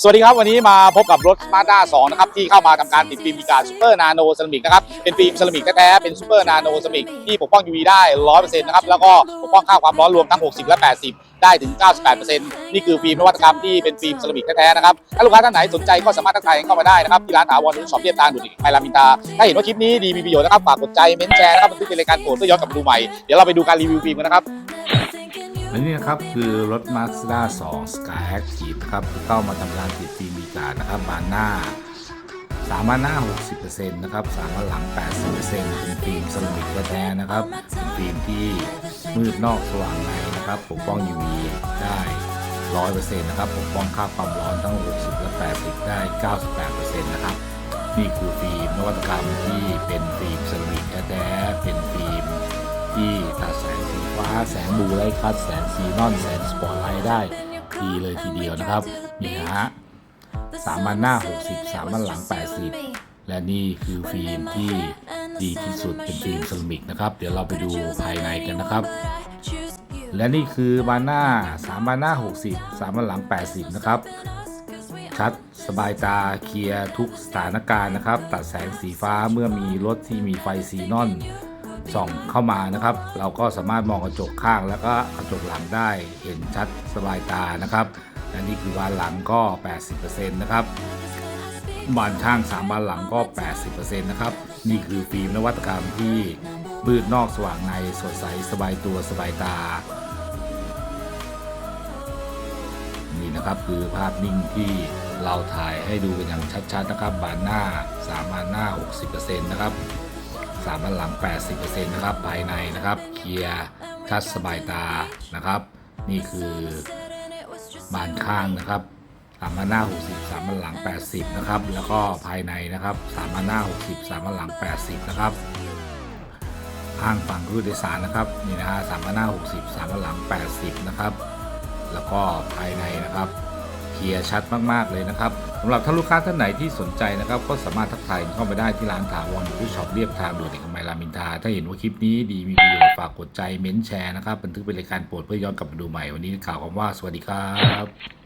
สวัสดีครับ วันนี้มาพบกับรถ Mazda 2นะครับที่เข้ามาทำการติดฟิล์มมีการซูเปอร์นาโนเซรามิกนะครับเป็นฟิล์มเซรามิกแท้ๆเป็นซูเปอร์นาโนเซรามิกที่ปกป้อง UV ได้ 100%นะครับแล้วก็ปกป้องค่าความร้อนรวมทั้ง 60 และ 80 ได้ถึง 98%นี่คือฟิล์มนวัตกรรมที่เป็นฟิล์มเซรามิกแท้ๆนะครับถ้าลูกค้าท่านไหนสนใจก็สามารถทักทายกันเข้ามาได้นะครับที่ร้านถาวรหรือช็อปเรียบทางด่วนไปรามินทราถ้าเห็นว่าคลิปนี้ดีมีประโยชน์นะครับฝากกดใจเม้นแชร์นะครับบันทึกเป็นรายการโปรดเพื่อย้อนกลับมาดูใหม่เดี๋ยวเราไปดูการรีวิวฟิล์มกันนะครับ และนี่นะครับคือรถ Mazda 2 Sky Active นะครับที่เข้ามาทำการติดฟิล์มมีการนะครับบานหน้าสามารถหน้า 60%นะครับสามารถหลัง 80%เป็นฟิล์มเซรามิกแท้ๆนะครับเป็นฟิล์มที่มืดนอกสว่างในนะครับปกป้อง UV ได้ 100%นะครับปกป้องค่าความร้อนทั้ง 60 และ 80 ได้ 98%นะครับนี่คือฟิล์มนวัตกรรมที่เป็นฟิล์มเซรามิกแท้ๆเป็นฟิล์มที่ตัดแสงสีาแสงบูไลท์คัทแสงซีนอนแสงสปอตไลท์ได้ดีเลยทีเดียวนะครับนี่นะฮะสามวันหน้า 60 สามวันหลัง 80 และนี่คือฟิล์มที่ดีที่สุดเป็นฟิล์มเซรามิกนะครับ เดี๋ยวเราไปดูภายในกันนะครับ และนี่คือบานหน้า3บานหน้า 60 3บานหลัง 80 นะครับ ชัดสบายตาเคลียร์ทุกสถานการณ์นะครับ ตัดแสงสีฟ้าเมื่อมีรถที่มีไฟซีนอน ส่องเข้ามานะครับ เราก็สามารถมองกระจกข้างแล้วก็กระจกหลังได้เห็นชัดสบายตานะครับและนี่คือบานหลังก็ 80%นะครับบานข้าง3บานหลังก็ 80%นะครับนี่คือฟิล์มนวัตกรรมที่มืดนอกสว่างในสดใสสบายตัวสบายตานี่นะครับคือภาพนิ่งที่เราถ่ายให้ดูกันอย่างชัดๆนะครับ บานหน้า3บานหน้า 60%นะครับ 3บานหลัง80%นะครับ ภายในนะครับ เคลียร์ชัดสบายตานะครับ นี่คือบานข้างนะครับ3บานหน้า60 3บานหลัง80นะครับ แล้วก็ภายในนะครับ3บานหน้า60 3บานหลัง80นะครับข้างฝั่งผู้โดยสารนะครับนี่นะฮะสามพันหน้าหกสิบสามพันหลังแปดสิบนะครับ แล้วก็ภายในนะครับ เคลียร์ชัดมากๆเลยนะครับสำหรับท่านลูกค้าท่านไหนที่สนใจนะครับก็สามารถทักทายเข้าไปได้ที่ร้านถาวรหรือช็อปเรียบทางด่วนเอกมัยรามอินทาถ้าเห็นว่าคลิปนี้ดีมีประโยชน์ฝากกดใจเม้นแชร์นะครับบันทึกเป็นรายการโปรดเพื่อย้อนกลับมาดูใหม่วันนี้ข่าวคำว่าสวัสดีครับ